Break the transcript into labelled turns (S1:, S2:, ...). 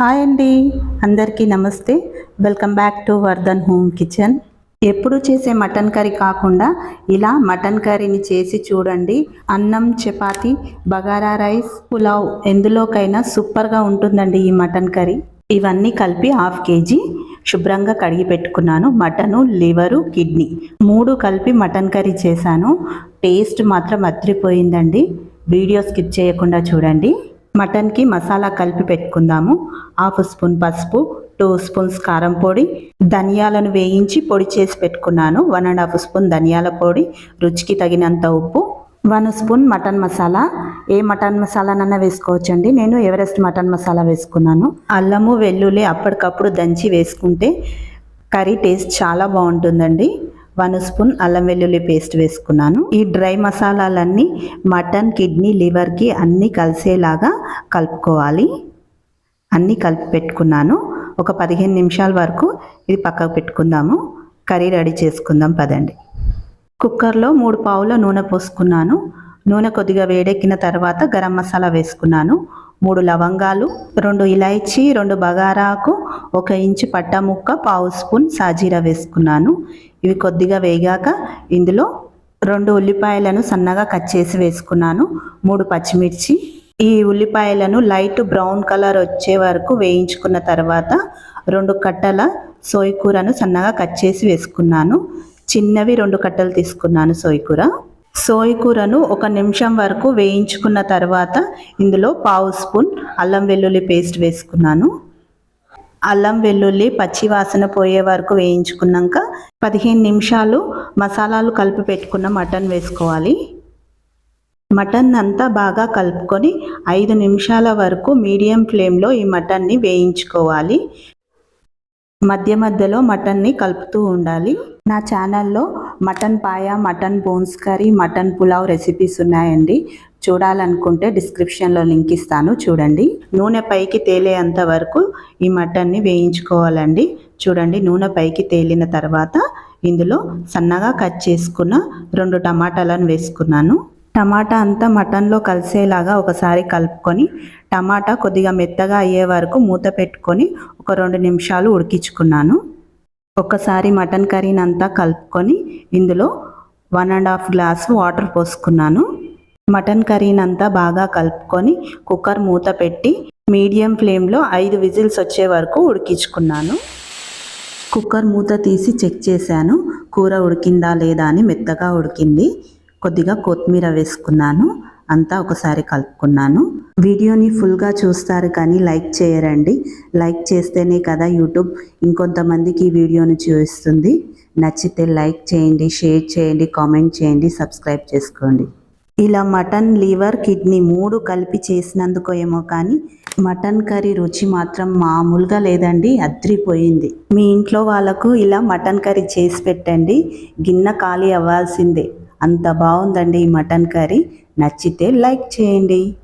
S1: Hi అండి. అందరికీ నమస్తే. Welcome back to Vardhan home kitchen. ఎప్పుడు చేసే మటన్ కర్రీ కాకుండా ఇలా మటన్ కర్రీని చేసి చూడండి. అన్నం చపాతి బగారా రైస్ పులావ్ ఎందులోకైనా సూపర్గా ఉంటుందండి ఈ మటన్ కర్రీ. ఇవన్నీ కలిపి హాఫ్ కేజీ శుభ్రంగా కడిగి పెట్టుకున్నాను. మటను లివరు కిడ్నీ మూడు కలిపి మటన్ కర్రీ చేశాను. టేస్ట్ మాత్రం అత్రిపోయిందండి వీడియో స్కిప్ చేయకుండా చూడండి. మటన్కి మసాలా కలిపి పెట్టుకుందాము. హాఫ్ స్పూన్ పసుపు టూ స్పూన్స్ కారం పొడి ధనియాలను వేయించి పొడి చేసి పెట్టుకున్నాను. వన్ అండ్ హాఫ్ స్పూన్ ధనియాల పొడి రుచికి తగినంత ఉప్పు వన్ స్పూన్ మటన్ మసాలా. ఏ మటన్ మసాలానన్నా వేసుకోవచ్చండి. నేను ఎవరెస్ట్ మటన్ మసాలా వేసుకున్నాను. అల్లము వెల్లుల్లి అప్పటికప్పుడు దంచి వేసుకుంటే కర్రీ టేస్ట్ చాలా బాగుంటుందండి. వన్ స్పూన్ అల్లం వెల్లుల్లి పేస్ట్ వేసుకున్నాను. ఈ డ్రై మసాలాలన్నీ మటన్ కిడ్నీ లివర్కి అన్నీ కలిసేలాగా కలుపుకోవాలి. అన్నీ కలిపి పెట్టుకున్నాను. ఒక పదిహేను నిమిషాల వరకు ఇది పక్కకు పెట్టుకుందాము. కర్రీ రెడీ చేసుకుందాం పదండి. కుక్కర్లో మూడు పావుల నూనె పోసుకున్నాను. నూనె కొద్దిగా వేడెక్కిన తర్వాత గరం మసాలా వేసుకున్నాను. మూడు లవంగాలు రెండు ఇలాయచీ రెండు బగారాకు ఒక ఇంచు పట్టముక్క పావు స్పూన్ సాజీరా వేసుకున్నాను. ఇవి కొద్దిగా వేగాక ఇందులో రెండు ఉల్లిపాయలను సన్నగా కట్ చేసి వేసుకున్నాను. మూడు పచ్చిమిర్చి. ఈ ఉల్లిపాయలను లైట్ బ్రౌన్ కలర్ వచ్చే వరకు వేయించుకున్న తర్వాత రెండు కట్టల సోయి కూరను సన్నగా కట్ చేసి వేసుకున్నాను. చిన్నవి రెండు కట్టలు తీసుకున్నాను సోయి కూర సోయి కూరను ఒక నిమిషం వరకు వేయించుకున్న తర్వాత ఇందులో పావు స్పూన్ అల్లం వెల్లుల్లి పేస్ట్ వేసుకున్నాను. అల్లం వెల్లుల్లి పచ్చి వాసన పోయే వరకు వేయించుకున్నాక పదిహేను నిమిషాలు మసాలాలు కలిపి పెట్టుకున్న మటన్ వేసుకోవాలి. మటన్ అంతా బాగా కలుపుకొని ఐదు నిమిషాల వరకు మీడియం ఫ్లేమ్లో ఈ మటన్ని వేయించుకోవాలి. మధ్య మధ్యలో మటన్ని కలుపుతూ ఉండాలి. నా ఛానల్లో mutton paya mutton bones curry mutton pulao recipes ఉన్నాయండి. చూడాలనుకుంటే డిస్క్రిప్షన్లో లింక్ ఇస్తాను చూడండి. నూనె పైకి తేలేంత వరకు ఈ మటన్ని వేయించుకోవాలండి. చూడండి నూనె పైకి తేలిన తర్వాత ఇందులో సన్నగా కట్ చేసుకున్న రెండు టమాటాలను వేసుకున్నాను. టమాటా అంతా మటన్లో కలిసేలాగా ఒకసారి కలుపుకొని టమాటా కొద్దిగా మెత్తగా అయ్యే వరకు మూత పెట్టుకొని ఒక రెండు నిమిషాలు ఉడికించుకున్నాను. ఒకసారి మటన్ కర్రీని అంతా కలుపుకొని ఇందులో one and half glass water పోసుకున్నాను. Mutton కర్రీని అంతా బాగా కలుపుకొని కుక్కర్ మూత పెట్టి మీడియం ఫ్లేమ్లో ఐదు విజిల్స్ వచ్చే వరకు ఉడికించుకున్నాను. కుక్కర్ మూత తీసి చెక్ చేశాను. కూర ఉడికిందా లేదా అని మెత్తగా ఉడికింది. కొద్దిగా కొత్తిమీర వేసుకున్నాను. అంతా ఒకసారి కలుపుకున్నాను. వీడియోని ఫుల్గా చూస్తారు కానీ లైక్ చేయరండి. లైక్ చేస్తేనే కదా యూట్యూబ్ ఇంకొంతమందికి ఈ వీడియోని చూపిస్తుంది. నచ్చితే లైక్ చేయండి షేర్ చేయండి కామెంట్ చేయండి సబ్స్క్రైబ్ చేసుకోండి. ఇలా మటన్ లివర్ కిడ్నీ మూడు కలిపి చేసినందుకు ఏమో కానీ మటన్ కర్రీ రుచి మాత్రం మామూలుగా లేదండి అద్రిపోయింది. మీ ఇంట్లో వాళ్ళకు ఇలా మటన్ కర్రీ చేసి పెట్టండి గిన్నె ఖాళీ అవ్వాల్సిందే. అంత బాగుందండి ఈ మటన్ కర్రీ. నచ్చితే లైక్ చేయండి.